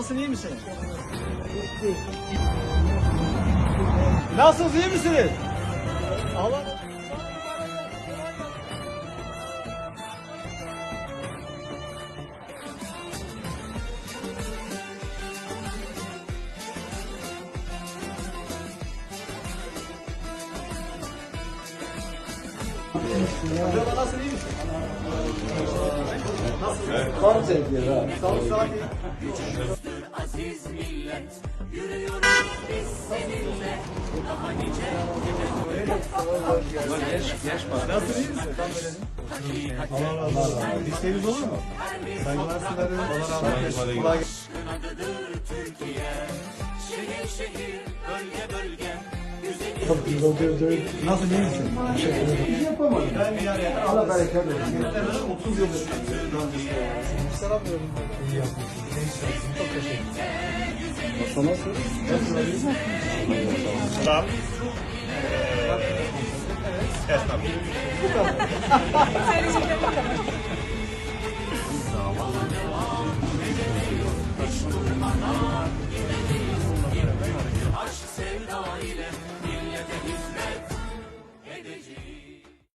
Nasılsın iyi misin? Nasılsınız iyi misiniz? Allah Acaba nasıl iyi misin? Kan çekiyor ha. Aziz millet Yürüyoruz biz seninle Daha nice Nasıl iyi misin? Allah razı olsun. İsteğiniz olur mu? Saygılar sunarım. Allah razı olsun. Kolay gelsin. Türkiye Şehir şehir bölge bölge yapalım. Nasıl iyi misin? Şey yapamadım. Ben yani Allah bereket versin. 30 yıl Selam veriyorum. İyi yapmışsın. Çok teşekkür ederim. Sana sorun. Tamam. Esnaf. Bu kadar. Sadece bu kadar. Aşk sevda ile